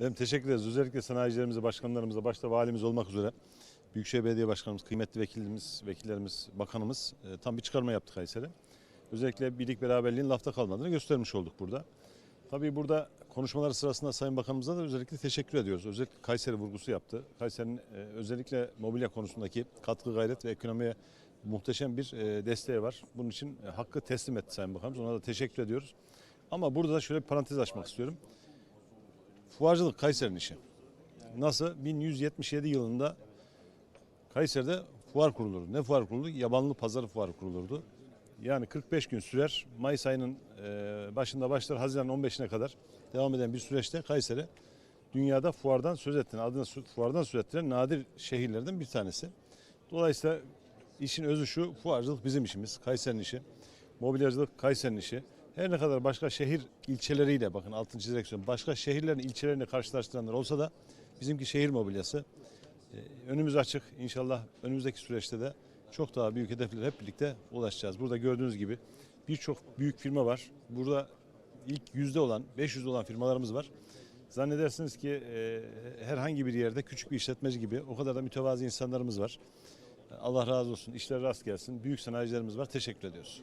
Efendim teşekkür ederiz. Özellikle sanayicilerimize, başkanlarımıza, başta valimiz olmak üzere Büyükşehir Belediye Başkanımız, kıymetli vekilimiz, vekillerimiz, bakanımız e, tam bir çıkarma yaptı Kayseri. Özellikle birlik beraberliğin lafta kalmadığını göstermiş olduk burada. Tabii burada konuşmalar sırasında Sayın Bakanımıza da özellikle teşekkür ediyoruz. Özellikle Kayseri vurgusu yaptı. Kayseri'nin e, özellikle mobilya konusundaki katkı gayret ve ekonomiye muhteşem bir e, desteği var. Bunun için e, hakkı teslim etti Sayın Bakanımız. Ona da teşekkür ediyoruz. Ama burada da şöyle bir parantez açmak istiyorum. Fuarcılık Kayseri'nin işi. Nasıl? 1177 yılında Kayseri'de fuar kurulurdu. Ne fuar kuruldu? Yabanlı Pazarı Fuarı kurulurdu. Yani 45 gün sürer. Mayıs ayının e, başında başlar Haziran 15'ine kadar devam eden bir süreçte Kayseri dünyada fuardan söz ettiren, adına fuardan söz ettiren nadir şehirlerden bir tanesi. Dolayısıyla işin özü şu, fuarcılık bizim işimiz, Kayseri'nin işi. Mobilyacılık Kayseri'nin işi. Her ne kadar başka şehir ilçeleriyle, bakın altını çizerek söylüyorum, başka şehirlerin ilçelerini karşılaştıranlar olsa da bizimki şehir mobilyası. Ee, Önümüz açık. İnşallah önümüzdeki süreçte de çok daha büyük hedeflere hep birlikte ulaşacağız. Burada gördüğünüz gibi birçok büyük firma var. Burada ilk yüzde olan, 500 olan firmalarımız var. Zannedersiniz ki e, herhangi bir yerde küçük bir işletmeci gibi o kadar da mütevazi insanlarımız var. Allah razı olsun, işler rast gelsin. Büyük sanayicilerimiz var. Teşekkür ediyoruz.